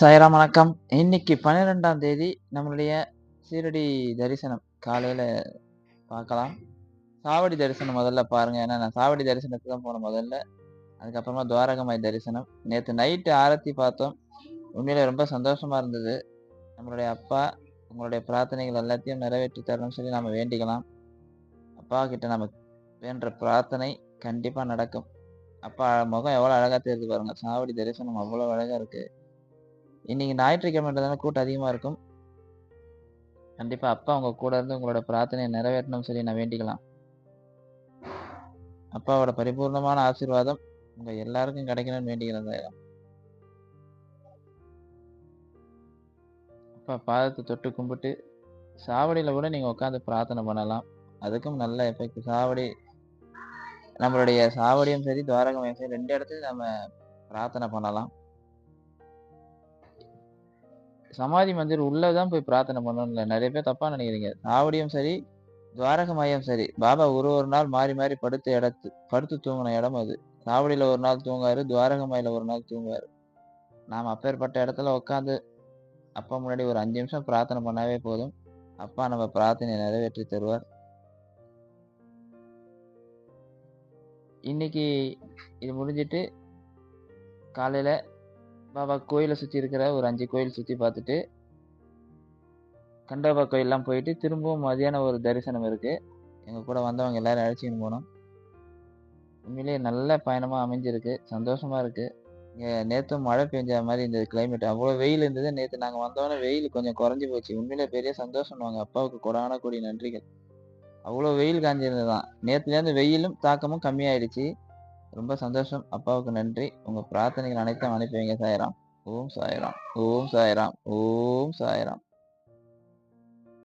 சாய்ராம் வணக்கம். இன்னைக்கு 12ஆம் தேதி நம்மளுடைய சீரடி தரிசனம் காலையில பார்க்கலாம். சாவடி தரிசனம் முதல்ல பாருங்க. ஏன்னா நான் சாவடி தரிசனத்துக்கு தான் போனேன் முதல்ல. அதுக்கப்புறமா துவாரகமாய் தரிசனம். நேற்று நைட்டு ஆரத்தி பார்த்தோம். உண்மையிலே ரொம்ப சந்தோஷமா இருந்தது. நம்மளுடைய அப்பா உங்களுடைய பிரார்த்தனைகள் எல்லாத்தையும் நிறைவேற்றி தரணும்னு சொல்லி நம்ம வேண்டிக்கலாம். அப்பா கிட்ட நம்ம வேண்ட பிரார்த்தனை கண்டிப்பா நடக்கும். அப்பா முகம் எவ்வளோ அழகாக தெரியுது பாருங்க. சாவடி தரிசனம் அவ்வளோ அழகாக இருக்குது இன்னைக்கு ஞாயிற்றுக்கிழமைன்றதால கூட்டம் அதிகமாக இருக்கும். கண்டிப்பாக அப்பா உங்கள் கூட இருந்து உங்களோட பிரார்த்தனையை நிறைவேற்றணும்னு சொல்லி நான் வேண்டிக்கலாம். அப்பாவோட பரிபூர்ணமான ஆசீர்வாதம் உங்கள் எல்லாருக்கும் கிடைக்கணும்னு வேண்டிக்கிறேன் அப்பா பாதத்தை தொட்டு கும்பிட்டு, சாவடியில் கூட நீங்கள் உட்காந்து பிரார்த்தனை பண்ணலாம். அதுக்கும் நல்ல எஃபெக்ட். சாவடி நம்மளுடைய சாவடியும் சரி, துவாரகமையும் சரி 2 இடத்துலயும் நம்ம பிரார்த்தனை பண்ணலாம். சமாதி மந்திர் உள்ளதான் போய் பிரார்த்தனை பண்ணணும்ல நிறைய பேர் தப்பா நினைக்கிறீங்க. ஆவடியும் சரி, துவாரக மையம் சரி. பாபா ஒரு ஒரு நாள் மாறி மாறி படுத்த இடத்து படுத்து தூங்கின இடம் அது. சாவடியில ஒரு நாள் தூங்குவாரு, துவாரகமாயில ஒரு நாள் தூங்குவாரு. நாம் அப்பேற்பட்ட இடத்துல உட்காந்து அப்பா முன்னாடி ஒரு அஞ்சு நிமிஷம் பிரார்த்தனை பண்ணாவே போதும். அப்பா நம்ம பிரார்த்தனை நிறைவேற்றி தருவார். இன்னைக்கு இது முடிஞ்சிட்டு, காலையில பாபா கோயிலை சுற்றி இருக்கிற ஒரு அஞ்சு கோயில் சுற்றி பார்த்துட்டு கண்டபா கோயில்லாம் போயிட்டு, திரும்பவும் மதியானம் ஒரு தரிசனம் இருக்குது எங்கள் கூட வந்தவங்க எல்லோரும் அழைச்சின்னு போனோம். உண்மையிலேயே நல்ல பயணமாக அமைஞ்சிருக்கு. சந்தோஷமாக இருக்குது இங்கே நேற்று மழை பெஞ்ச மாதிரி இந்த கிளைமேட். அவ்வளோ வெயில் இருந்தது. நேற்று நாங்கள் வந்தோடனே வெயில் கொஞ்சம் குறைஞ்சி போச்சு. உண்மையிலே பெரிய சந்தோஷம்னுவாங்க. அப்பாவுக்கு கொடான கூடிய நன்றிகள். அவ்வளோ வெயில் காஞ்சிருந்தது தான் நேற்றுலேருந்து வெயிலும் தாக்கமும் கம்மியாயிடுச்சு. ரொம்ப சந்தோஷம். அப்பாவுக்கு நன்றி. உங்க பிரார்த்தனைகள் அனைத்தும் அனுப்பி வைங்க சாயராம் ஓம் சாயராம் ஓம் சாயராம் ஓம் சாயராம்